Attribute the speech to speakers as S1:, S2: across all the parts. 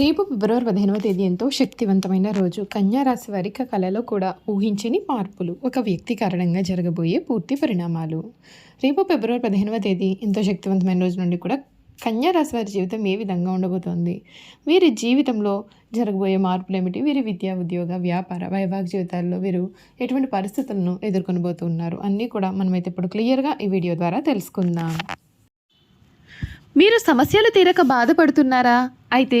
S1: రేపు ఫిబ్రవరి పదిహేనవ తేదీ ఎంతో శక్తివంతమైన రోజు. కన్యా రాశి వారికి కళలో కూడా ఊహించని మార్పులు. ఒక వ్యక్తి కారణంగా జరగబోయే పూర్తి పరిణామాలు. రేపు ఫిబ్రవరి పదిహేనవ తేదీ ఎంతో శక్తివంతమైన రోజు నుండి కూడా కన్యా రాశి వారి జీవితం ఏ విధంగా ఉండబోతోంది? వీరి జీవితంలో జరగబోయే మార్పులు ఏమిటి వీరి విద్యా ఉద్యోగ వ్యాపార వైవాహిక జీవితాల్లో వీరు ఎటువంటి పరిస్థితులను ఎదుర్కొనబోతున్నారు? అన్నీ కూడా మనమైతే ఇప్పుడు క్లియర్గా ఈ వీడియో ద్వారా తెలుసుకుందాం. మీరు సమస్యలు తీరక బాధపడుతున్నారా? అయితే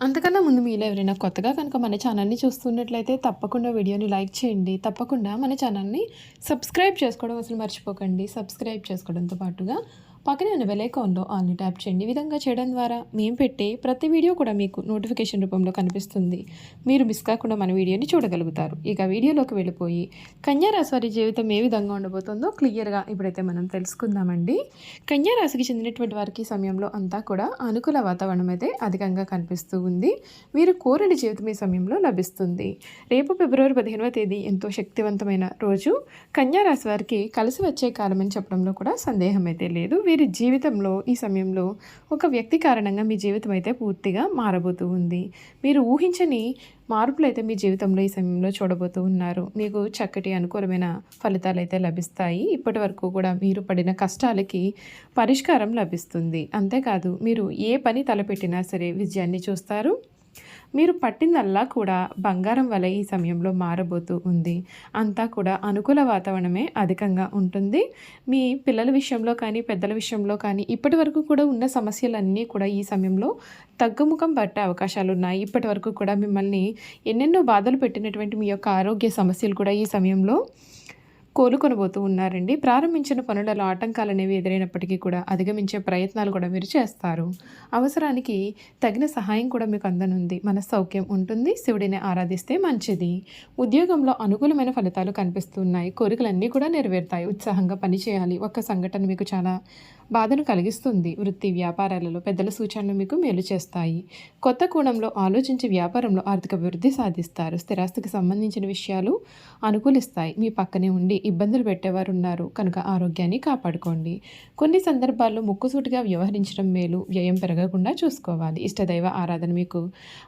S1: అంతకన్నా ముందు మీలో ఎవరైనా కొత్తగా కనుక మన ఛానల్ని చూస్తున్నట్లయితే తప్పకుండా వీడియోని లైక్ చేయండి. తప్పకుండా మన ఛానల్ని సబ్స్క్రైబ్ చేసుకోవడం అసలు మర్చిపోకండి. సబ్స్క్రైబ్ చేసుకోవడంతో పాటుగా పక్కనే ఉన్న బెలైకాన్లో ఆల్ని ట్యాప్ చేయండి. ఈ విధంగా చేయడం ద్వారా మేము పెట్టే ప్రతి వీడియో కూడా మీకు నోటిఫికేషన్ రూపంలో కనిపిస్తుంది. మీరు మిస్ కాకుండా మన వీడియోని చూడగలుగుతారు. ఇక వీడియోలోకి వెళ్ళిపోయి కన్యా రాశి వారి జీవితం ఏ విధంగా ఉండబోతుందో క్లియర్గా ఇప్పుడైతే మనం తెలుసుకుందామండి. కన్యారాశికి చెందినటువంటి వారికి సమయంలో అంతా కూడా అనుకూల వాతావరణం అయితే అధికంగా కనిపిస్తూ ఉంది. మీరు కోరిన జీవితం ఈ సమయంలో లభిస్తుంది. రేపు ఫిబ్రవరి పదిహేనవ తేదీ ఎంతో శక్తివంతమైన రోజు. కన్యారాశి వారికి కలిసి వచ్చే కాలం అని చెప్పడంలో కూడా సందేహం అయితే లేదు. వీరి జీవితంలో ఈ సమయంలో ఒక వ్యక్తి కారణంగా మీ జీవితం అయితే పూర్తిగా మారబోతూ ఉంది. మీరు ఊహించని మార్పులు అయితే మీ జీవితంలో ఈ సమయంలో చూడబోతూ ఉన్నారు. మీకు చక్కటి అనుకూలమైన ఫలితాలు అయితే లభిస్తాయి. ఇప్పటి వరకు కూడా మీరు పడిన కష్టాలకి పరిష్కారం లభిస్తుంది. అంతేకాదు మీరు ఏ పని తలపెట్టినా సరే విజయాన్ని చూస్తారు. మీరు పట్టిందల్లా కూడా బంగారం వలె ఈ సమయంలో మారబోతూ ఉంది. అంతా కూడా అనుకూల వాతావరణమే అధికంగా ఉంటుంది. మీ పిల్లల విషయంలో కానీ పెద్దల విషయంలో కానీ ఇప్పటి వరకు కూడా ఉన్న సమస్యలన్నీ కూడా ఈ సమయంలో తగ్గుముఖం పట్టే అవకాశాలు ఉన్నాయి. ఇప్పటి వరకు కూడా మిమ్మల్ని ఎన్నెన్నో బాధలు పెట్టినటువంటి మీ యొక్క ఆరోగ్య సమస్యలు కూడా ఈ సమయంలో కోలుకొనబోతూ ఉన్నారండి. ప్రారంభించిన పనులలో ఆటంకాలు అనేవి ఎదురైనప్పటికీ కూడా అధిగమించే ప్రయత్నాలు కూడా మీరు చేస్తారు. అవసరానికి తగిన సహాయం కూడా మీకు అందనుంది. మన సౌఖ్యం ఉంటుంది. శివుడిని ఆరాధిస్తే మంచిది. ఉద్యోగంలో అనుకూలమైన ఫలితాలు కనిపిస్తున్నాయి. కోరికలన్నీ కూడా నెరవేరుతాయి. ఉత్సాహంగా పనిచేయాలి. ఒక్క సంఘటన మీకు చాలా బాధను కలిగిస్తుంది. వృత్తి వ్యాపారాలలో పెద్దల సూచనలు మీకు మేలు చేస్తాయి. కొత్త కోణంలో ఆలోచించి వ్యాపారంలో ఆర్థిక అభివృద్ధి సాధిస్తారు. స్థిరాస్తికి సంబంధించిన విషయాలు అనుకూలిస్తాయి. మీ పక్కనే ఉండి ఇబ్బందులు పెట్టేవారు ఉన్నారు కనుక ఆరోగ్యాన్ని కాపాడుకోండి. కొన్ని సందర్భాల్లో ముక్కుసూటిగా వ్యవహరించడం మేలు. వ్యయం పెరగకుండా చూసుకోవాలి. ఇష్టదైవ ఆరాధన మీకు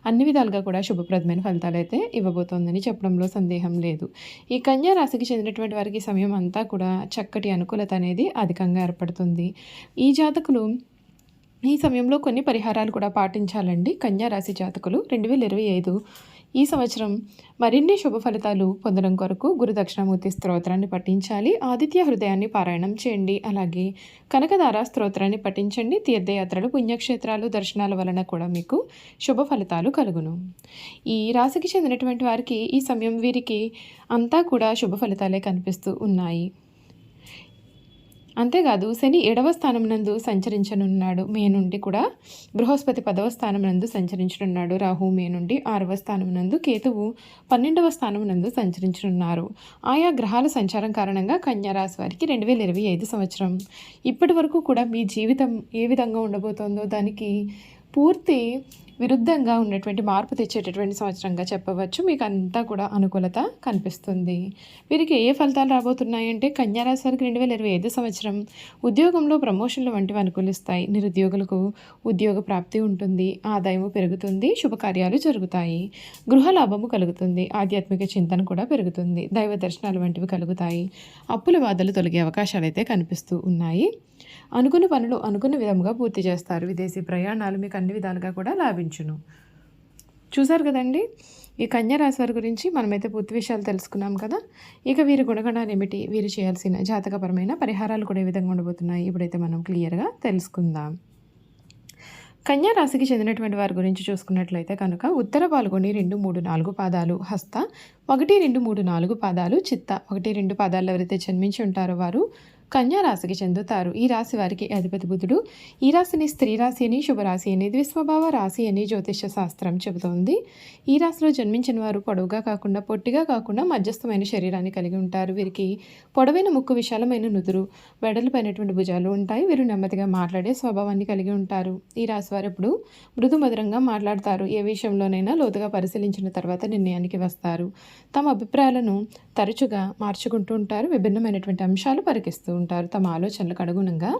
S1: అన్ని విధాలుగా కూడా శుభప్రదమైన ఫలితాలు అయితే ఇవ్వబోతోందని చెప్పడంలో సందేహం లేదు. ఈ కన్యా రాశికి చెందినటువంటి వారికి సమయం అంతా కూడా చక్కటి అనుకూలత అనేది అధికంగా ఏర్పడుతుంది. ఈ జాతకులు ఈ సమయంలో కొన్ని పరిహారాలు కూడా పాటించాలండి. కన్యా రాశి జాతకులు రెండు వేల ఇరవై ఐదు ఈ సంవత్సరం మరిన్ని శుభ ఫలితాలు పొందడం కొరకు గురు దక్షిణామూర్తి స్తోత్రాన్ని పఠించాలి. ఆదిత్య హృదయాన్ని పారాయణం చేయండి. అలాగే కనకదార స్తోత్రాన్ని పఠించండి. తీర్థయాత్రలు పుణ్యక్షేత్రాలు దర్శనాల వలన కూడా మీకు శుభ ఫలితాలు కలుగును. ఈ రాశికి చెందినటువంటి వారికి ఈ సమయం వీరికి అంతా కూడా శుభ ఫలితాలే కనిపిస్తూ ఉన్నాయి. అంతేకాదు శని ఏడవ స్థానం నందు సంచరించనున్నాడు. మే నుండి కూడా బృహస్పతి పదవ స్థానం నందు సంచరించనున్నాడు. రాహు మే నుండి ఆరవ స్థానం నందు కేతువు పన్నెండవ స్థానం నందు సంచరించనున్నారు. ఆయా గ్రహాల సంచారం కారణంగా కన్యారాశి వారికి రెండు వేల ఇరవై ఐదు సంవత్సరం. ఇప్పటి వరకు కూడా మీ జీవితం ఏ విధంగా ఉండబోతోందో దానికి పూర్తి విరుద్ధంగా ఉన్నటువంటి మార్పు తెచ్చేటటువంటి సంవత్సరంగా చెప్పవచ్చు. మీకు అంతా కూడా అనుకూలత కనిపిస్తుంది. వీరికి ఏ ఫలితాలు రాబోతున్నాయంటే కన్యారాశి వారికి రెండు వేల ఇరవై ఐదు సంవత్సరం ఉద్యోగంలో ప్రమోషన్లు వంటివి అనుకూలిస్తాయి. నిరుద్యోగులకు ఉద్యోగ ప్రాప్తి ఉంటుంది. ఆదాయము పెరుగుతుంది. శుభకార్యాలు జరుగుతాయి. గృహ లాభము కలుగుతుంది. ఆధ్యాత్మిక చింతన కూడా పెరుగుతుంది. దైవ దర్శనాలు వంటివి కలుగుతాయి. అప్పుల బాధలు తొలగే అవకాశాలు అయితే కనిపిస్తూ ఉన్నాయి. అనుకున్న పనులు అనుకున్న విధముగా పూర్తి చేస్తారు. విదేశీ ప్రయాణాలు మీకు అన్ని విధాలుగా కూడా లాభించును. చూసారు కదండి? ఈ కన్యా రాశి వారి గురించి మనమైతే పూర్తి విషయాలు తెలుసుకున్నాం కదా? ఇక వీరి గుణగణాలు ఏమిటి? వీరు చేయాల్సిన జాతకపరమైన పరిహారాలు కూడా ఏ విధంగా ఉండబోతున్నాయి? ఇప్పుడైతే మనం క్లియర్గా తెలుసుకుందాం. కన్యా రాశికి చెందినటువంటి వారి గురించి చూసుకున్నట్లయితే కనుక ఉత్తర పాల్గొని రెండు మూడు నాలుగు పాదాలు హస్త ఒకటి రెండు మూడు నాలుగు పాదాలు చిత్త ఒకటి రెండు పాదాలు ఎవరైతే జన్మించి ఉంటారో వారు కన్యా రాశికి చెందుతారు. ఈ రాశి వారికి అధిపతి బుధుడు. ఈ రాశిని స్త్రీ రాశి అని శుభరాశి అని ద్విస్వభావ రాశి అని జ్యోతిష శాస్త్రం చెబుతోంది. ఈ రాశిలో జన్మించిన వారు పొడవుగా కాకుండా పొట్టిగా కాకుండా మధ్యస్థమైన శరీరాన్ని కలిగి ఉంటారు. వీరికి పొడవైన ముక్కు విశాలమైన నుదురు వెడల్పైనటువంటి భుజాలు ఉంటాయి. వీరు నెమ్మదిగా మాట్లాడే స్వభావాన్ని కలిగి ఉంటారు. ఈ రాశి వారు ఎప్పుడు మృదు మధురంగా మాట్లాడతారు. ఏ విషయంలోనైనా లోతుగా పరిశీలించిన తర్వాత నిర్ణయానికి వస్తారు. తమ అభిప్రాయాలను తరచుగా మార్చుకుంటూ ఉంటారు. విభిన్నమైనటువంటి అంశాలు పరికిస్తూ ఉంటారు తమ ఆలోచనలకు అనుగుణంగా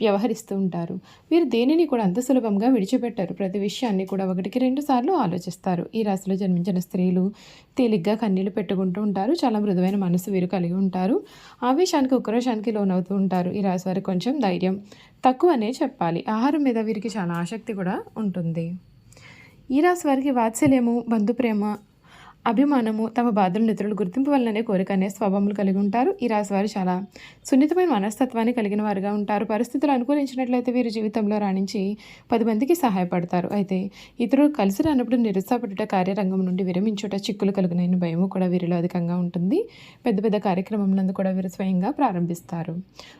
S1: వ్యవహరిస్తూ ఉంటారు. వీరు దేనిని కూడా అంత సులభంగా విడిచిపెట్టారు. ప్రతి విషయాన్ని కూడా ఒకటికి రెండు సార్లు ఆలోచిస్తారు. ఈ రాశిలో జన్మించిన స్త్రీలు తేలిగ్గా కన్నీళ్ళు పెట్టుకుంటూ ఉంటారు. చాలా మృదువైన మనసు వీరు కలిగి ఉంటారు. ఆవేశానికి ఉక్రోషానికి లోనవుతూ ఉంటారు. ఈ రాశి వారికి కొంచెం ధైర్యం తక్కువనే చెప్పాలి. ఆహారం మీద వీరికి చాలా ఆసక్తి కూడా ఉంటుంది. ఈ రాశి వారికి వాత్సల్యము బంధుప్రేమ అభిమానము తమ బాధలను ఇతరులు గుర్తింపు వల్లనే కోరిక అనే స్వభావములు కలిగి ఉంటారు. ఈ రాశి వారు చాలా సున్నితమైన మనస్తత్వాన్ని కలిగిన వారుగా ఉంటారు. పరిస్థితులు అనుకూలించినట్లయితే వీరు జీవితంలో రాణించి పది మందికి సహాయపడతారు. అయితే ఇతరులు కలిసి రానప్పుడు నిరుత్సాహపడుట కార్యరంగం నుండి విరమించుట చిక్కులు కలుగునైన భయము కూడా వీరిలో అధికంగా ఉంటుంది. పెద్ద పెద్ద కార్యక్రమం కూడా వీరు స్వయంగా ప్రారంభిస్తారు.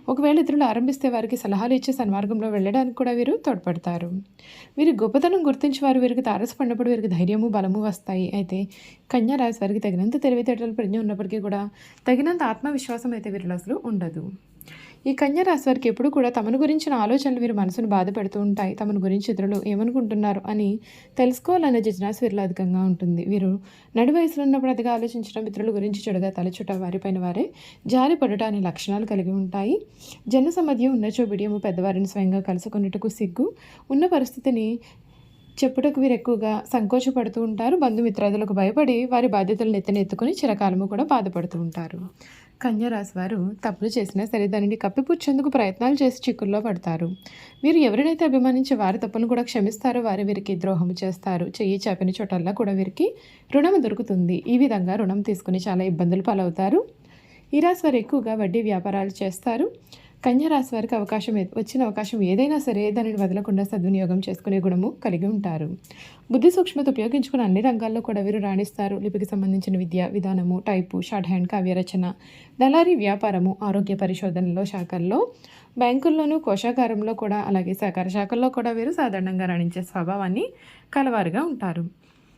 S1: ఒకవేళ ఇతరులు ఆరంభిస్తే వారికి సలహాలు ఇచ్చే సన్మార్గంలో వెళ్ళడానికి కూడా వీరు తోడ్పడతారు. వీరి గొప్పతనం గుర్తించి వారు వీరికి తారసపడినప్పుడు వీరికి ధైర్యము బలము వస్తాయి. అయితే కన్యా వారికి తగినంత తెలివితేటలు ప్రజ్ఞ ఉన్నప్పటికీ కూడా తగినంత ఆత్మవిశ్వాసం అయితే వీరిలో అసలు ఉండదు. ఈ కన్యా వారికి ఎప్పుడు కూడా తమను గురించిన ఆలోచనలు వీరి మనసును బాధపెడుతూ ఉంటాయి. తమను గురించి ఇతరులు ఏమనుకుంటున్నారు అని తెలుసుకోవాలనే జిజ్ఞాస వీరిలో అధికంగా ఉంటుంది. వీరు నడి వయసులో ఉన్నప్పుడు అదిగా ఆలోచించడం ఇతరుల గురించి చెడుగా తలచుట వారిపైన వారే జారి పడట అనే లక్షణాలు కలిగి ఉంటాయి. జన సమధ్యం ఉన్న చోబిడియము పెద్దవారిని స్వయంగా కలుసుకున్నట్టుకు సిగ్గు. ఉన్న పరిస్థితిని చెప్పుటకు వీరు ఎక్కువగా సంకోచపడుతూ ఉంటారు. బంధుమిత్రాదులకు భయపడి వారి బాధ్యతలను ఎత్తుకుని చిరకాలము కూడా బాధపడుతూ ఉంటారు. కన్యరాశి వారు తప్పులు చేసినా సరే దానిని కప్పిపుచ్చేందుకు ప్రయత్నాలు చేసి చిక్కుల్లో పడతారు. వీరు ఎవరినైతే అభిమానించి వారి తప్పును కూడా క్షమిస్తారో వారు వీరికి ద్రోహం చేస్తారు. చెయ్యి చేపని చోటల్లా కూడా వీరికి రుణం దొరుకుతుంది. ఈ విధంగా రుణం తీసుకుని చాలా ఇబ్బందులు పాలవుతారు. ఈ రాశి వారు ఎక్కువగా వడ్డీ వ్యాపారాలు చేస్తారు. కన్యరాశి వారికి అవకాశం వచ్చిన అవకాశం ఏదైనా సరే దానిని వదలకుండా సద్వినియోగం చేసుకునే గుణము కలిగి ఉంటారు. బుద్ధి సూక్ష్మత ఉపయోగించుకుని అన్ని రంగాల్లో కూడా వీరు రాణిస్తారు. లిపికి సంబంధించిన విద్య విధానము టైపు షార్ట్ హ్యాండ్ కావ్యరచన దళారీ వ్యాపారము ఆరోగ్య పరిశోధనలో శాఖల్లో బ్యాంకుల్లోనూ కోశాగారంలో కూడా అలాగే సహకార శాఖల్లో కూడా వీరు సాధారణంగా రాణించే స్వభావాన్ని కలవారుగా ఉంటారు.